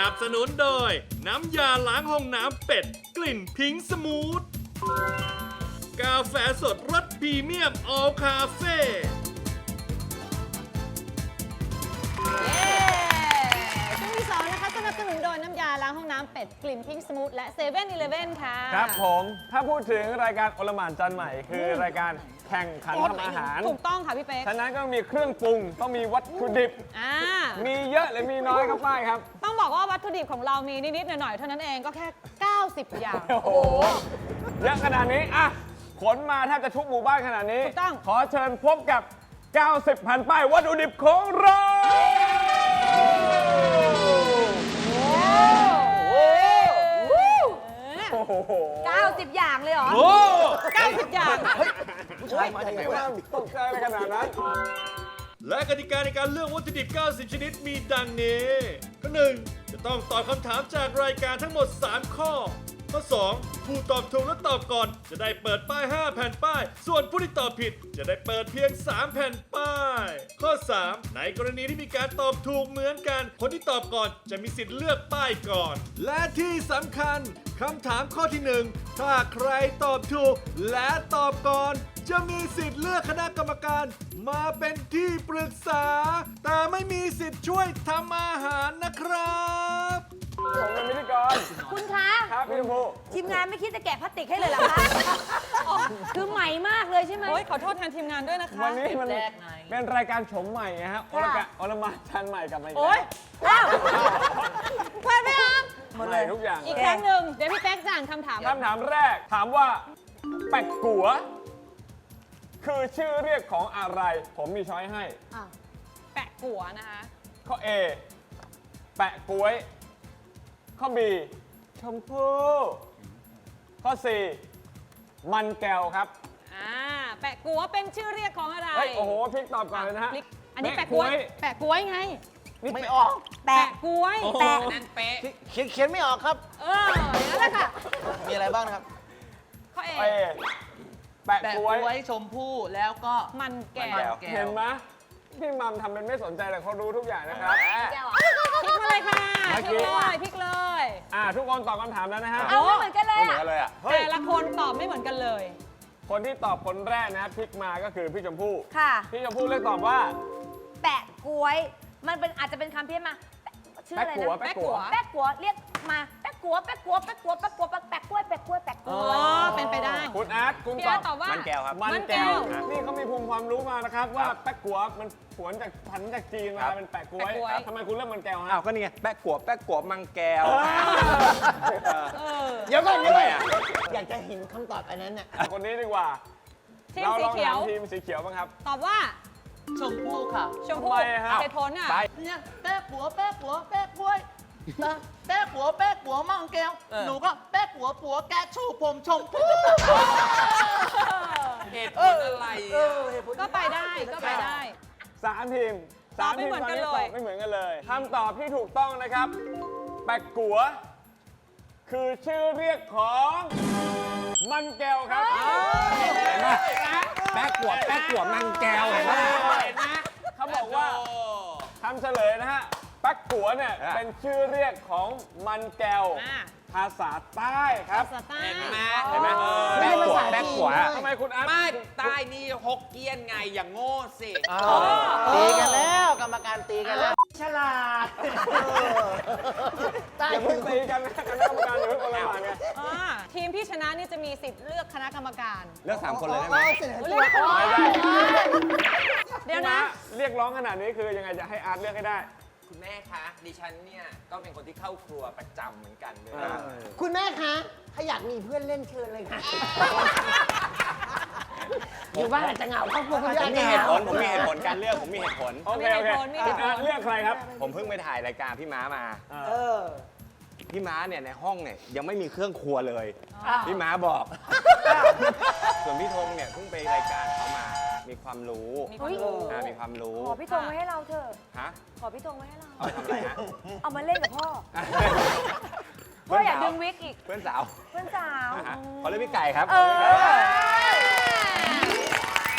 นับสนุนโดย น้ำยาล้างห้องน้ำเป็ด กลิ่นพิงค์สมูท กาแฟสดรสพรีเมียมออลคาเฟ่เย้ช่วงที่สองนะคะสนับสนุนโดยน้ำยาล้างห้องน้ำเป็ดกลิ่นพิงค์สมูทและเซเว่นอีเลฟเว่นค่ะ ครับผม ถ้าพูดถึงรายการโอลหมานจานใหม่ คือรายการแข่งขันทำอาหาร ถูกต้องค่ะพี่เป๊ก ฉะนั้นก็ต้องมีเครื่องปรุง ต้องมีวัตถุดิบ อ่า มีเยอะหรือมีน้อยครับป้ายครับต้อง บอกว่าวัตถุดิบของเรามีนิด ๆ หน่อย ๆ เท่านั้นเองก็แค่ 90 อย่าง โอ้โหเยอะขนาดนี้อะขนมาแทบจะทุกหมู่บ้านขนาดนี้ ถูกต้อง ขอเชิญพบกับ 90พันป้ายวัตถุดิบของเราโอ้โห90 อย่างเลยเหรอโอ้90 อย่าง ตกใจอะไรขนาดนั้น และกติกาในการเลือกวัตถุดิบ 90 ชนิดมีดังนี้ข้อหนึ่งจะ ต้องตอบคำถามจากรายการทั้งหมด 3 ข้อ ข้อ 2 ผู้ตอบถูกและตอบก่อน จะได้เปิดป้าย 5 แผ่นป้าย ส่วนผู้ที่ตอบผิดจะได้เปิดเพียง 3 แผ่นป้าย ข้อ 3 ในกรณีที่มีการตอบถูกเหมือนกัน คนที่ตอบก่อนจะมีสิทธิ์เลือกป้ายก่อน และที่สำคัญคำถามข้อที่ 1 ถ้าใครตอบถูกและตอบก่อน จะมีสิทธิ์เลือกคณะกรรมการ มาเป็นที่ปรึกษา แต่ไม่มีสิทธิ์ช่วยทำอาหารนะครับ ผมเป็นพิธีกรคุณคะ ครับพี่ชมพูทีมงานไม่คิดจะแกะพลาสติกให้เลยเหรอคะ คือใหม่มากเลยใช่ไหม โอ้ยขอโทษแทนทีมงานด้วยนะคะ วันนี้มันเป็นรายการโฉมใหม่นะฮะโอลกะโอลหมานจานใหม่กลับมาอีกโอ้ยแล้วพลาดไม่ออกใหม่ทุกอย่าง อีกครั้งหนึ่งเดี๋ยวพี่เป๊กจะอ่านคำถามคำถามแรกถามว่า แปะกัว คือชื่อเรียกของอะไร ผมมีช้อยให้ แปะกัวนะคะข้อ A แปะกล้วย ข้อ B ชมพู่ข้อ C มันแก้วครับ อ่าแปะกัวเป็นชื่อเรียกของอะไรเฮ้ยโอ้โหพลิกตอบก่อนเลยนะฮะพลิกอันนี้แปะกล้วย แปะกล้วยไง นี่ไม่ออก แปะกล้วย แปะเขียนเขียนไม่ออกครับ เอออย่างนั้นแหละค่ะ มีอะไรบ้างนะครับ ข้อเอข้อ A แปะแปะกกล้วยล้วยชมพู่แล้วก็มันแก้มันวแก้ว เห็นไหม พี่มัมทำเป็นไม่สนใจแต่เขารู้ทุกอย่างนะครับพลิกมาเลยค่ะเมื่อพกี้ลิกเลยพลิกเลย อ่า ทุกคนตอบคำถามแล้วนะฮะ เอาไม่เหมือนกันเลยอะเลยอะ แต่ละคนตอบไม่เหมือนกันเลย คนที่ตอบคนแรกนะพลิกมาก็คือพี่ชมพู่ ค่ะ พี่ชมพู่เลือกตอบว่า แปะกล้วย มันเป็นอาจจะเป็นคำเพี้ยนมาแปะชื่ออะไรแปะกัวนะแปะกัว แปะกัวเรียกมาแปะ กัวแปะกัวแปะกัวแปะกัวแปะแปะกล้วยแปะกล้วยแปะกอ๋ล้อวย เป็นไปได้ คุณอาร์ตคุณพี่ตอาบร์ตตอบว่ามันแก้วครับ มันแก้ว นี่เขามีภูมิความรู้มานะครับ ว่าแป๊กกัวมันผวนจากพันจากจีนมาเป็นแปะกล้วยแปะก๊วย ทำไมคุณเลือกมันแก้วฮะอ้าวก็นี่ไงแป๊กกัวแป๊กกัวมังแก้วเออเดี๋ยวก่อนเดี๋ยวก่อนอยากจะเห็นคำตอบอันนั้นน่ะคนนี้ดีกว่า ทีมเราสีลองเขียวทีมสีเขียวบ้างครับ ตอบว่าชมพู่ค่ะชมพู่ทำไมอะครับเหตุผลอะ เนี่ยแป๊ะกัวแป๊ะกัวแป๊ะกล้วย นะแป๊ะกัวแป๊ะกัวมังแก้วหนูก็แป๊ะกัวปัวแกะชูผมชมพู่เหตุผลอะไรเออะอเหตุผลก็ไปได้ก็ไปได้ สามทีมตสาอบมไม่ทีมเหมือนตอนกันนี้เลยตอบไม่เหมือนกันเลยคำตอบที่ถูกต้องนะครับ แปะกัว คือชื่อเรียกของมันแก้วครับเห็นไหมแป๊กกัวแป๊กกัวมังแก้วเห็นไหมเขาบอกว่า คำเฉลยนะฮะแป๊กกัวเนี่ยอะเป็นชื่อเรียกของมันแก้วอ่า ภาษาใต้ครับ สไตล์ เห็นไหมเห็นไหมไม่แป๊กใช่กัวภาษาแป๊กจีนกัวด้วยทำไมคุณอาร์ต ไม่ใต้นี่ฮกเกี้ยนไงอย่างโง่สิอ้าวตีกันแล้วกรรมการตีกันแล้ว ฉลาดใต้อย่าคืเพิ่องตีกันนะคณะกรรมการอย่าเพิ่งคนละหมาดไงอ่าทีมที่ชนะนี่จะมีสิทธิ์เลือกคณะกรรมการเลือกสามคนเลยได้ไหมอาเสนอตัวไม่ได้เดี๋ยวพี่นะม้าเรียกร้องขนาดนี้คือยังไงจะให้อาร์ตเลือกให้ได้ คุณแม่คะดิฉันเนี่ยก็เป็นคนที่เข้าครัวประจำเหมือนกันเลยอ่าคุณแม่คะถ้าอยากมีเพื่อนเล่นเชิญเลยค่ะ อยู่บ้านอาจจะเหงาครอบครัวคุณผยามยมีจะเหเหตุงาผลผมมีเหตุผลการเลือกผมมีเหตุผล โอเคโอเคมีเหตุผลมีเหตุผลคุณอาร์ตเลือกใครครับผมเพิ่งไปถ่ายรายการพี่ม้ามา เออ พี่ม้าเนี่ยในห้องเนี่ยยังไม่มีเครื่องครัวเลยอ้าวพี่ม้าบอก ส่วนพี่ธงเนี่ยเพิ่งไปรายการเขามา มีความรู้มีความรู้ อ่ามีความรู้ขอพี่ธงไว้ให้เราเถอะ ฮะขอพี่ธงไว้ให้เรา เอาไปทำอะไรฮะ เอามาเล่นกับพ่อ พ่ออยากดึงวิกอีก เพื่อนสาวเพื่อนสาวฮะขอเรียกพี่ไก่ครับเออ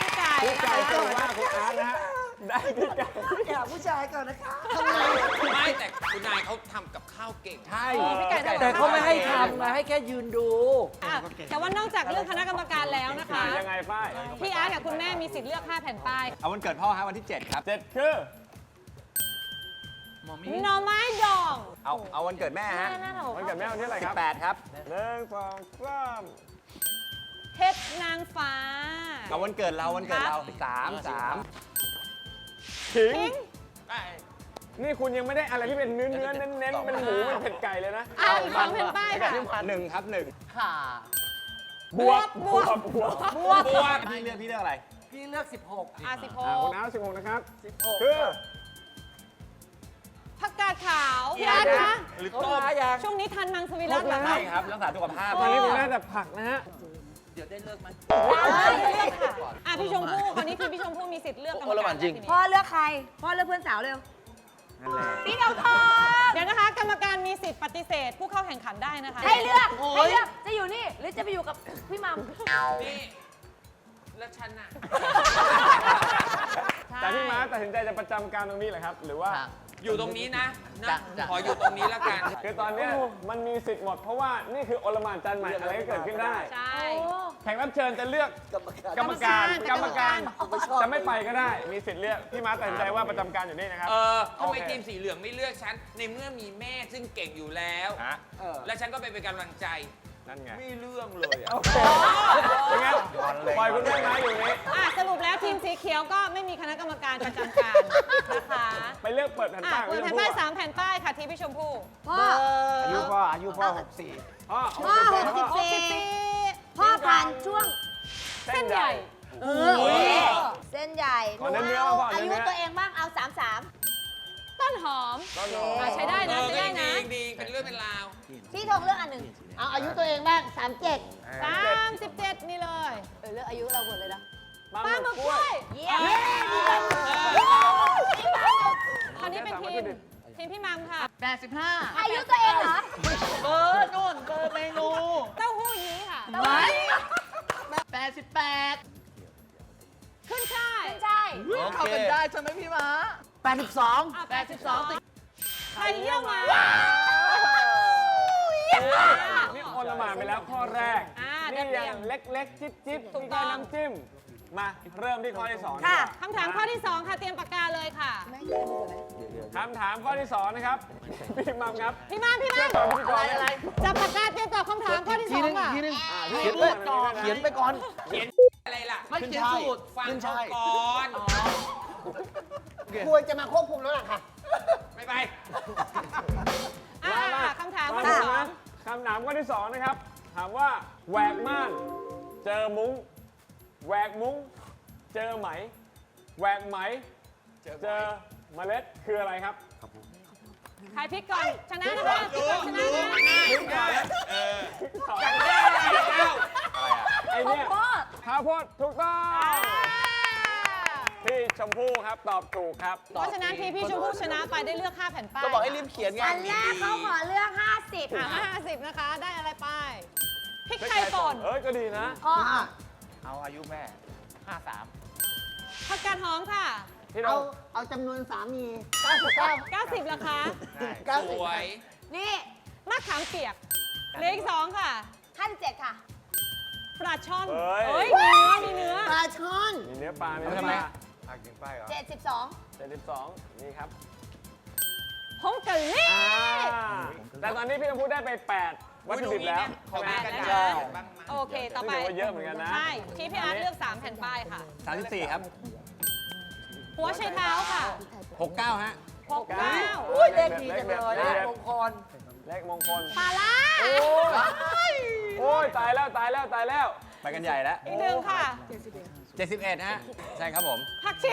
พี่ไก่พี่ไก่เก่งมากคุณอาร์ตนะฮะ ได้พี่ไก่แกหาผู้ชายก่อนนะคะไม่แต่คุณนายเขาทำกับข้าวเก่ง ใช่พี่ไก่ทำแต่เขาไม่ให้ทำมาให้แค่ยืนดู อะแต่ว่านอกจากเลือกคณะกรรมการแล้วนะคะอะยังไงป้ายพี่อาร์ตกับคุณแม่มีสิทธิ์เลือก5แผ่นป้าย เอาวันเกิดพ่อครับวันที่ 7 ครับ เจ็ดคือหมอมีหน่อไม้ดองเอาเอาวันเกิดแม่ฮะวันเกิดแม่วันที่อะไรครับ8ครับ หนึ่งสองสามเพชรนางฟ้า เอาวันเกิดเราวันเกิดเราสามสาม ขิงพิงนี่คุณยังไม่ได้อะไรที่เป็นเนื้อเนื้อเน้นเน้นๆเป็นหมูเป็นเผ็ดไก่เลยนะอะอีกสองแผ่นป้ายค่ะ หนึ่งครับหนึ่งค่ะ บวกบวกบวกบวกบวกพี่เลือกพี่เลือกอะไร พี่เลือก 16อะสิบหอ่ากคุณน้าสิบหกนะครับคือผักกาดขาวพี่อาร์ตคะหรือเขาต้มมาอย่างช่วงนี้ทันมังสวิรัตเหรอใช่คะครับรักษาสุขภาพ ตอนนี้คุณน่าจะผักนะฮะ เดี๋ยวได้เลิกไหมได้เลือกค่ะ อะพี่ชมพู่คราวนี้ทีมพี่ชมพู่มีสิทธิ์เลือกกรรมการแล้วทีนี้พ่อเลือกใคร พ่อเลือกเพื่อนสาวเร็วนั่นแหละพี่ดาวทองเดี๋ยวนะคะ กรรมการมีสิทธิ์ปฏิเสธ ผู้เข้าแข่งขันได้นะคะ ให้เลือกให้เลือกจะอยู่นี่หรือจะไปอยู่กับพี่มัมนี่แล้วฉันน่ะแต่พี่ม้าตัดสินใจจะประจำการตรงนี้เหรอครับ หรือว่าค่ะ อยู่ตรงนี้นะนะจ้ะจ้ะ ขออยู่ตรงนี้แล้วกัน คือตอนเนี้ยมันมีสิทธิ์หมด เพราะว่านี่คือโอลหมานจานใหม่อะไรก็เกิดขึ้นได้ ใช่ แขกรับเชิญจะเลือกกรรมการ กรรมการกรรมการจะไม่ไปก็ได้ มีสิทธิ์เลือกพี่ม้าตัดสินใจว่าประจำการอยู่นี่นะครับ เออทำไมโอเค ทีมสีเหลืองไม่เลือกฉัน ในเมื่อมีแม่ซึ่งเก่งอยู่แล้ว ฮะ แล้วฉันก็ไปเป็นกำลังใจ นั่นไงไม่เรื่องเลยอะเป็นไงปล่อยคุณแม่ม้าอยู่นี่อะสรุปแล้วทีมสีเขียวก็ไม่มีคณะกรรมการประจำการนะคะไปเลือกเปิดแผ่นอะป้ายเปิดแผ่นป้ายสามแผ่นป้ายค่ะทีมพี่ชมพู่พ่ออายุพ่ออายุพ่อ64พ่อพ่อหกสิบหกสิบสี่พ่อผ่านช่วงเส้เส้นนใหใหญ่ญ่เออเส้นใหญ่ขอเนื้อๆมาก่อนอายุเนื้อๆตัวเองบ้างเอาสามสาม ต้นหอมต้นหอม อะใช้ได้เอนะอใช้ก็ได้ยังนะดียังดีเป็นเรื่องเป็นราว พี่ธงเลือกอันหนึ่งเอาอายุตัวเองบ้าง37สามสิบเจ็ดนี่เลยเออเลือกอายุเราหมดเลยนะ ปลาปลาหหมึมึกกกกล้ล้ววยเยี่ยมคราวนี้เป็นทีมทีมพี่มัมค่ะ 85อายุตัวเองเหรอเบอร์นู่นเบอร์เมนูเต้าหู้ยี้ค่ะ ไว้88ขึ้นช่ายใช่เข้ากันได้ใช่ไหมพี่ม้า 82อะแปดสิบสองใครเยี่ยมมานี่โอลหมานไปแล้วข้อแรก อ่านี่ได้ยังเรียมเล็กๆ จิ๊บจิ๊บถูกมีต้แค่อง น้ำจิ้ม มาเริ่มที่ข้อที่สองดีกค่ะว่าคำถามข้อที่ 2 ค่ะ เตรียมปากกาเลยค่ะ คำถามข้อที่สองนะครับ พี่มัมครับพี่มัมพี่มัมเชิญพิธีกรเลยจับปากกาเตรียมตอบคำถามข้อที่ที2นึงค่ะ ทีนึงอ่าเขียนไปเขียนไปก่อน อะไรล่ะ ไม่เขียนสูตรฟังขึ้นเขาช่ายก่อน ควรจะมาควบคุมแล้วล่ะค่ะ ไม่ไปอ่ามาคำถามข้อมาที่ดูนะคำถามข้อที่สองนะครับ ถามว่าแหวกม่าน เจอมุ้งแหวกมุ้ง เจอไหมแหวกไหม เจอเมล็ดคืออะไรครับ2ใครพลิกก่อนชนะนะคะพลิกก่อนชนะนะไได้แล้วอ้เนี่ยพ่อข้าวโพดถูกต้องอ่า พี่ชมพู่ครับตอบถูกครับ เพราะฉะนั้นทีมพี่ชมพู่ชนะไปได้เลือก5แผ่นป้ายก็บอกให้รีบเขียนไงอันแรกเขาขอเลือก 50อะ ค่ะ50 นะคะ ได้อะไรไปพริกไทยป่นเอ้ยก็ดีนะพ่อเอาอายุแม่ 53 ผักกาดหอมค่ะ พี่เราเอาเอาจำนวนสามี99 90ราคาสวย นี่มะขามเปียกเหลืออีก2ค่ะขั้นเจ็ดค่ะ ปลาช่อนเฮ้ย เฮ้ยมีเนื้อมีเนื้อปลาช่อนมีเนื้อปลามีเนื้อทำปไม ลา72เจ็ดสิบสองนี่ครับผงกะหรี่อ่าแต่ตอนนี้พี่ชมพู่ได้ไป 8 วัตถุดิบแล้วขอใช่ไหมแม่กันแปได้ดบ้างไหมโอเค ต่อไปซึ่งถือว่าเยอะเหมือนกันนะ ใช่ ที่พี่อาร์ตเลือก 3 แผ่นป้ายค่ะ 34 ครับ หัวไชเท้าค่ะ 69 ฮะ 69อุ้ยเลขดีจังเลยเลเลขขมงคลเลขมงคลปลาล่าโอ้ยตายแล้วตายแล้วตายแล้ว ไปกันใหญ่แล้ว อีกหนึ่งค่ะ 71ฮะใช่ครับผม ผักชี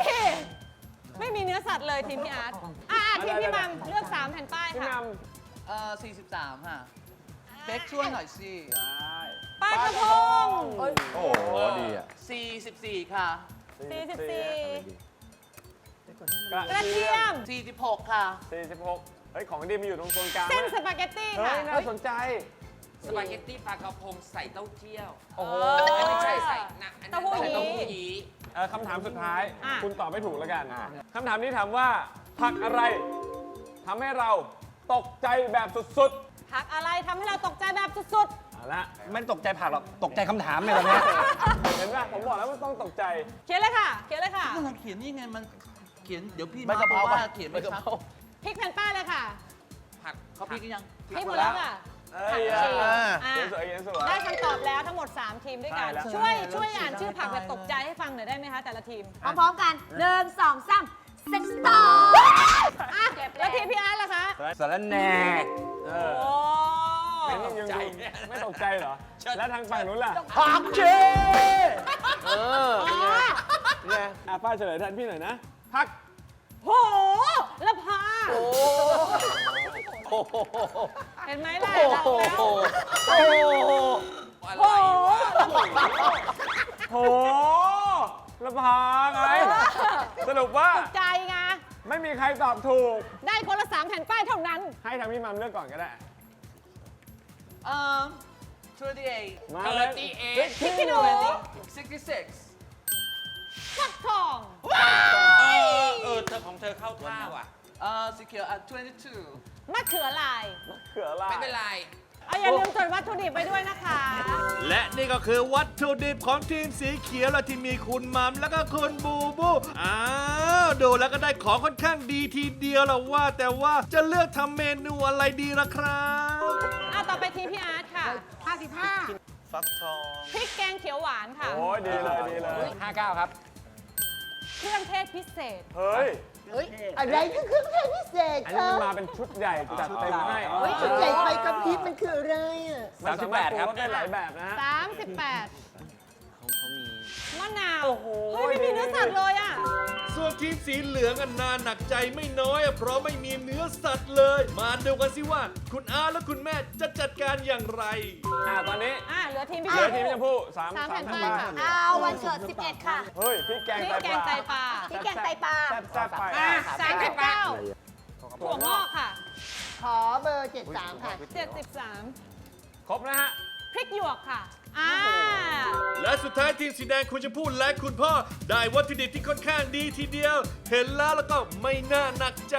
ไม่มีเนื้อสัตว์เลยทีมพี่อาร์ตอ่าทีมพี่มัมเลือก 3 แผ่นป้ายพี่ค่ะนเอ่อ43ค่ะเป๊กช่วยหน่อยสิำปลากระพงโอ้โหดีอะ44 ค่ะ 44 กระกระเทียม 46 ค่ะ 46เฮ้ย ของดีมีอยู่ตรงโซนกลางเส้นด้วยสปาเกตตี้เฮ้ค่ะย น่าสนใจ สปาเกตตี้ปลากระพงใส่เต้าเจี้ยวโอ้โหไม่ใช่ใส่นะอันนั้นเต้าหู้ยี้เต้าหู้ยี้เอ่อคำถามสุดท้าย อะ คุณตอบไม่ถูกแล้วกันคำถามนี้ถามว่า ผักอะไรทำให้เราตกใจแบบสุดผักอะไรทำให้เราตกใจแบบสุดๆเอาละไม่ตกใจผักหรอก ตกใจคำถามเลยตอนเนี้ยเห็นป่ะผมบอกแล้วว่าต้องตกใจ ๆ เขียนเลยค่ะ เขียนเลยค่ะกำลังเขียนนี่ไงมันเขียนเดี๋ยวพี่ใบมากะเพราบอกว่าป่ะเขียนใบไม่กะชัดเพราพลิกแผ่นป้ายเลยค่ะผักเขาพี่กันยังพลิกหมดแล้วค่ะ เอ้ยผัอะกชีอะเขียนสวยเขียนสวย ได้คำตอบแล้วทั้งหมด 3 ทีมด้วยกันได้แล้วช่วยช่วยอ่านชื่อผักแบบตกใจให้ฟังหน่อยได้ไหมคะ แต่ละทีมพร้อมๆกันหนึ่งสองสามเซ็ตต่ออะแล้วทีมพี่อาร์ตล่ะคะสารแหน่เออโอ้ไม่ยังดูไม่ตกใจเหรอ แล้วทางฝั่งนู้นล่ะผักชีเออเนี่ยอะป้าเฉลยแทนพี่หน่อยนะพักโหละพาโอ้โห เห็นไหมล่ะโอ้เราโหแล้วโอ้โหอะไรวะโหละพาไง สรุปว่าใจไง ไม่มีใครตอบถูก ได้คนละ3แผ่นป้ายเท่านั้น ให้ทางพี่มัมเลือกก่อนก็ได้ เอ่อ28มาเอเลอยตีเอพริกขี้หนู66ฟักทอง เออ เออเธอของเธอเข้าท่าว่ะ เอ่อสีเขียวอะ22มะเขือลายเขือลาไม่เป็นไร เอาอย่าลืมจดวัตถุดิบไปด้วยนะคะ และนี่ก็คือวัตถุดิบของทีมสีเขียวและที่มีคุณมัมแล้วก็คุณบูบูอ้าวดูแล้วก็ได้ของค่อนข้างดีทีเดียวละว่า แต่ว่าจะเลือกทำเมนูอะไรดีล่ะครับเอาต่อไปทีมพี่อาร์ตค่ะฟักทองพริกแกงเขียวหวานค่ะ โอ้ยดีเลยดีเลย 59 ครับ เครื่องเทศพิเศษ เฮ้ย อะไรคือเครื่องเทศพิเศษอันคนี้รัมันบมาเป็นชุดใหญ่จัดเต็มให้เฮ้ยชุดใหญ่ไฟกระพริบมันคืออะไรอะมันสามารถปรุงรสได้หลายแบบนะฮะ 38เขาเขามีมะนาวโอ้โหเฮ้ย ไม่มีเนื้อสัตว์เลยอะ ส่วนทีมสีเหลืองอันนาหนักใจไม่น้อยอะเพราะไม่มีเนื้อสัตว์เลย มาดูกันสิว่า คุณอาและคุณแม่จะจัดการอย่างไร อ่าตอนนี้อะเหลือทีมพี่เหลือชทีมมชมพู่สามสามสามแผ่นท่านป้ายบ้าค่ะนเอาวันเกิด 11 ค่ะเฮ้ยพริกแกงพริกแกงไตปลาพริกแกงไตปลาแซ่บๆไปอะ39ถั่วงอกค่ะขอเบอร์ 73 ค่ะ73ครบนะฮะพริกหยวกค่ะ อ่าและสุดท้ายทีมสีแดงคุณชมพู่และคุณพ่อ ได้วัตถุดิบที่ค่อนข้างดีทีเดียว เห็นแล้วแล้วก็ไม่น่าหนักใจ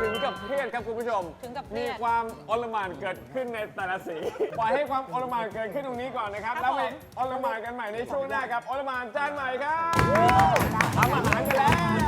ถึงกับเครียดครับคุณผู้ชม ถึงกับเครีมียดความอลหม่านเกิดขึ้นในแต่ละสี ปล่อยให้ความอลหม่านเกิดขึ้นตรงนี้ก่อนนะครับ ครับแล้วไปผม อลหม่านกันใหม่ในช่วงหน้าครับอลหม่านจานใหม่ครับทำอาหารกันแล้ว